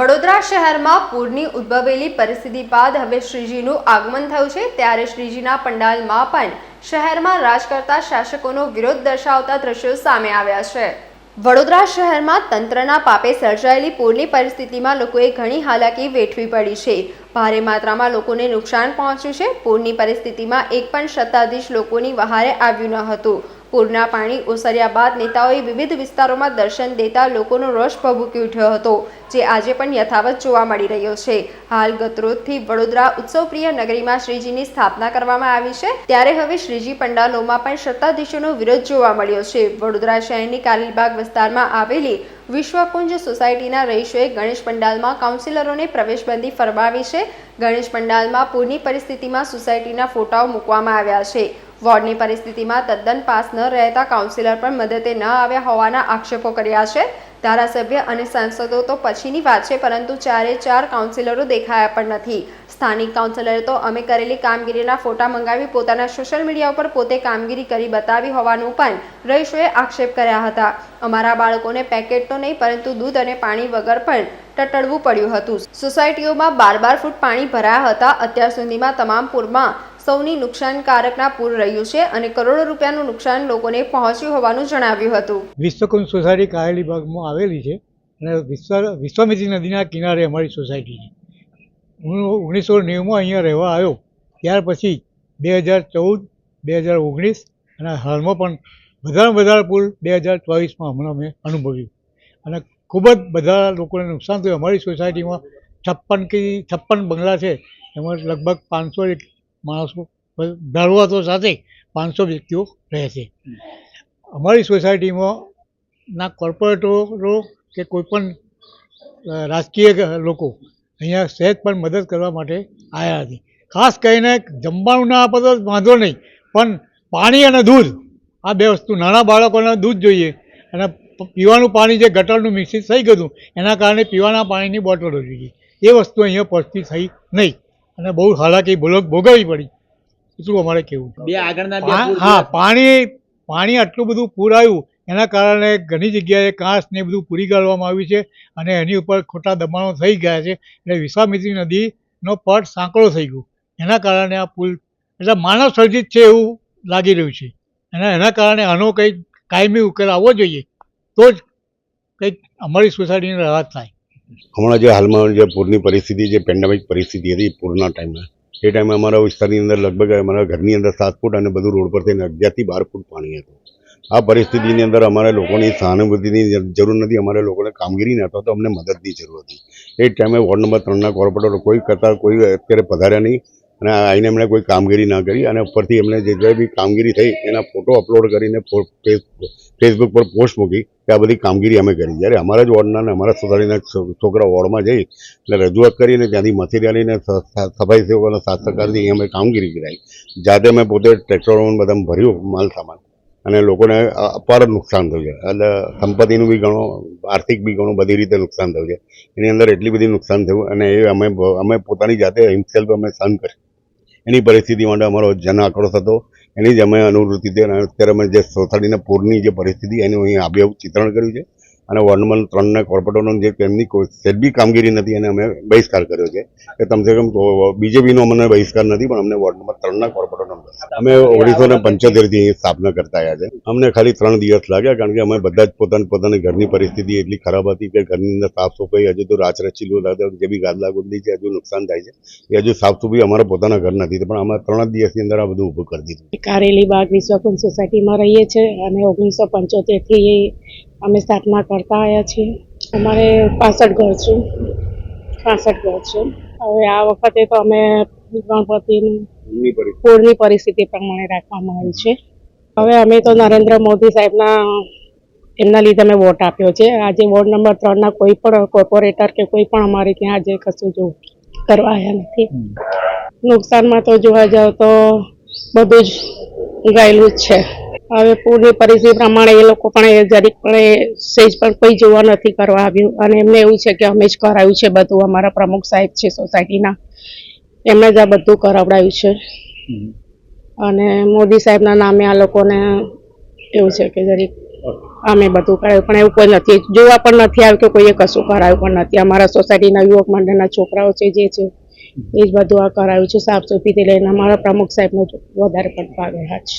વડોદરા શહેરમાં પૂરની ઉદ્ભવેલી પરિસ્થિતિ બાદ હવે શ્રીજીનું આગમન થયું છે. ત્યારે શ્રીજીના પંડાલમાં પણ શહેરમાં રાજ કરતા શાસકોનો વિરોધ દર્શાવતા દ્રશ્યો સામે આવ્યા છે. વડોદરા શહેરમાં તંત્રના પાપે સર્જાયેલી પૂરની પરિસ્થિતિમાં લોકોએ ઘણી હાલાકી વેઠવી પડી છે. ભારે માત્રામાં લોકોને નુકસાન પહોંચ્યું છે. પૂરની પરિસ્થિતિમાં એક પણ સત્તાધીશ લોકોની વહારે આવ્યું ન હતું. પૂરના પાણી ઓસર્યા બાદ નેતાઓએ વિવિધ વિસ્તારોમાં દર્શન દેતા લોકોનો રોષ ભભૂકી ઉઠ્યો હતો, જે આજે પણ યથાવત જોવા મળી રહ્યો છે. હાલ ગતરોજથી વડોદરા ઉત્સવપ્રિય નગરીમાં શ્રીજીની સ્થાપના કરવામાં આવી છે. ત્યારે હવે શ્રીજી પંડાલોમાં પણ સત્તાધીશોનો વિરોધ જોવા મળ્યો છે. વડોદરા શહેરની કાલીબાગ વિસ્તારમાં આવેલી વિશ્વકુંજ સોસાયટીના રહીશોએ ગણેશ પંડાલમાં કાઉન્સિલરોને પ્રવેશબંધી ફરમાવી છે. ગણેશ પંડાલમાં પૂરની પરિસ્થિતિમાં સોસાયટીના ફોટાઓ મૂકવામાં આવ્યા છે. વોર્ડની પરિસ્થિતિમાં તદ્દન પાસ ન રહેતા કાઉન્સિલર પણ મદદે ન આવ્યા હોવાના આક્ષેપો કર્યા છે. ધારાસભ્ય અને સાંસદો તો પછીની વાત છે, પરંતુ ચારે ચાર કાઉન્સિલરો દેખાયા પણ નથી. સ્થાનિક કાઉન્સિલરે તો અમે કરેલી કામગીરીના ફોટા મંગાવી પોતાના સોશિયલ મીડિયા ઉપર પોતે કામગીરી કરી બતાવી હોવાનું પણ રહીશોએ આક્ષેપ કર્યા હતા. અમારા બાળકોને પેકેટ તો નહીં, પરંતુ દૂધ અને પાણી વગર પણ ટટડવું પડ્યું હતું. સોસાયટીઓમાં બાર બાર ફૂટ પાણી ભરાયા હતા. અત્યાર સુધીમાં તમામ પૂરમાં સૌની નુકસાનકારકના પૂર રહ્યું છે અને કરોડો રૂપિયાનું નુકસાન લોકોને પહોંચ્યું હોવાનું જણાવ્યું હતું. વિશ્વકુંજ સોસાયટી કારેલી બાગમાં આવેલી છે અને વિશ્વ વિશ્વામિત્રી નદીના કિનારે અમારી સોસાયટી છે. હું ઓગણીસો નેવુંમાં અહીંયા રહેવા આવ્યો, ત્યાર પછી બે હજાર ચૌદ, બે હજાર ઓગણીસ અને હાલમાં પણ વધારે વધારે પુલ બે હજાર ચોવીસમાં હમણાં મેં અનુભવ્યું. અને ખૂબ જ બધા લોકોને નુકસાન થયું. અમારી સોસાયટીમાં છપ્પન કે છપ્પન બંગલા છે. એમાં લગભગ પાંચસો એક માણસો ધારવાતો સાથે પાંચસો વ્યક્તિઓ રહે છે. અમારી સોસાયટીમાં ના કોર્પોરેટરો કે કોઈપણ રાજકીય લોકો અહીંયા સહેજ પણ મદદ કરવા માટે આવ્યા હતી ખાસ કરીને જમવાનું ના આપે તો વાંધો નહીં, પણ પાણી અને દૂધ, આ બે વસ્તુ, નાના બાળકોને દૂધ જોઈએ અને પીવાનું પાણી જે ગટરનું મિક્સિંગ થઈ ગયું એના કારણે પીવાના પાણીની બોટલો જોઈએ. એ વસ્તુ અહીંયા પહોંચતી થઈ નહીં. અને બહુ હાલાકી ભૂલક ભોગવવી પડી. એટલું અમારે કેવું બે આગળના હા પાણી પાણી આટલું બધું પૂર આવ્યું એના કારણે ઘણી જગ્યાએ કાંસ ને બધું પૂરી કાઢવામાં આવ્યું છે અને એની ઉપર ખોટા દબાણો થઈ ગયા છે. એટલે વિશ્વામિત્રી નદીનો પટ સાંકળો થઈ ગયો. એના કારણે આ પુલ એટલે માનવ સર્જિત છે એવું લાગી રહ્યું છે. અને એના કારણે આનો કંઈક કાયમી ઉકેલ આવવો જોઈએ. તો જ કંઈક અમારી સોસાયટીની રાહત થાય. હમણાં જે હાલમાં જે પૂરની પરિસ્થિતિ, જે પેન્ડેમિક પરિસ્થિતિ હતી પૂરના ટાઈમમાં એ ટાઈમે અમારા વિસ્તારની અંદર લગભગ અમારા ઘરની અંદર સાત ફૂટ અને બધું રોડ પર થઈને અગિયારથી બાર ફૂટ પાણી હતું. આ પરિસ્થિતિની અંદર અમારે લોકોની સહાનુભૂતિની જરૂર નથી. અમારે લોકોને કામગીરી ન હતો તો અમને મદદની જરૂર હતી. એ ટાઈમે વોર્ડ નંબર ત્રણના કોર્પોરેટરો કોઈ કરતાં કોઈ અત્યારે પધાર્યા નહીં. અને આવીને એમણે કોઈ કામગીરી ના કરી અને ઉપરથી એમણે જે જે બી કામગીરી થઈ એના ફોટો અપલોડ કરીને ફેસબુક પર પોસ્ટ મૂકી કે આ બધી કામગીરી અમે કરી. જ્યારે અમારા જ વોર્ડના અને અમારા સોસાયટીના છોકરા વોર્ડમાં જઈ એટલે રજૂઆત કરીને ત્યાંથી મથેરી આવીને સ- સ- સફાઈ સેવકોના સાથ સહકારથી અમે કામગીરી કરાવી જાતે મેં પોતે ટ્રેક્ટરોમાં બધા ભર્યું માલ સામાન અને લોકોને અપાર નુકસાન થયું છે. એટલે સંપત્તિનું બી ઘણું, આર્થિક બી ઘણું બધી રીતે નુકસાન થયું છે. એની અંદર એટલી બધી નુકસાન થયું અને એ અમે અમે પોતાની જાતે હિમસેલ્ફ અમે સહન કરી એની પરિસ્થિતિ માટે અમારો જન આક્રોશ હતો. એની જ અમે અનુવૃત્તિ અને અત્યારે અમે જે સોસાયટીના પૂરની જે પરિસ્થિતિ, એનું અહીં આબેહૂબ ચિત્રણ કર્યું છે. અને વોર્ડ નંબર ત્રણના કોર્પોરેટરોની જે તેમની કોઈ સહેજ કામગીરી નથી અને અમે બહિષ્કાર કર્યો છે. કે કમસે કમ બીજેપીનો અમને બહિષ્કાર નથી પણ અમને વોર્ડ નંબર ત્રણના કોર્પોરેટરનો અમે ઓગણીસો ને પંચોતેરથી સ્થાપના કરતા આવ્યા છે. અમને ખાલી ત્રણ દિવસ લાગ્યા કારણ કે અમે બધા જ પોતાની પોતાની ઘરની પરિસ્થિતિ એટલી ખરાબ હતી કે ઘરની અંદર સાફ સફાઈ હજુ તો રાચરચીલું હતા જે બી ગાદલા ગુદલી છે હજુ નુકસાન થાય છે. એ હજુ સાફ સફાઈ અમારા પોતાના ઘર નથી પણ અમે ત્રણ દિવસની અંદર આ બધું ઊભું કરી દીધું. કારેલી બાગ વિશ્વકુંજ સોસાયટીમાં રહીએ છીએ અને ઓગણીસો પંચોતેરથી અમે સ્થાપના કરતા આવ્યા છીએ. અમારે પાસઠ ઘર છે. પાસઠ ઘર છે. હવે આ વખતે તો અમે ગણપતિની પૂરની પરિસ્થિતિ પ્રમાણે રાખવામાં આવી છે. હવે અમે તો નરેન્દ્ર મોદી સાહેબના એમના લીધે અમે વોટ આપ્યો છે. આજે વોર્ડ નંબર ત્રણના કોઈ પણ કોર્પોરેટર કે કોઈ પણ અમારે ત્યાં આજે કશું જો કરવા આવ્યા નથી. નુકસાનમાં તો જોવા જાવ તો બધું જ ગયેલું જ છે. હવે પૂરની પરિસ્થિતિ પ્રમાણે એ લોકો પણ એ જરીક પણ એ સેજ પણ કોઈ જોવા નથી કરવા આવ્યું. અને એમને એવું છે કે અમે જ કરાવ્યું છે બધું. અમારા પ્રમુખ સાહેબ છે સોસાયટીના. એમણે જ આ બધું કરાવડાવ્યું છે. અને મોદી સાહેબના નામે આ લોકોને એવું છે કે જરીક અમે બધું કરાવ્યું. પણ એવું કોઈ નથી. જોવા પણ નથી આવ્યું કે કોઈએ કશું કરાવ્યું પણ નથી. અમારા સોસાયટીના યુવક મંડળના છોકરાઓ છે જે છે એ જ બધું આ કરાવ્યું છે. સાફ સુથરીથી લઈને અમારા પ્રમુખ સાહેબનો વધારે પડતો હાથ છે.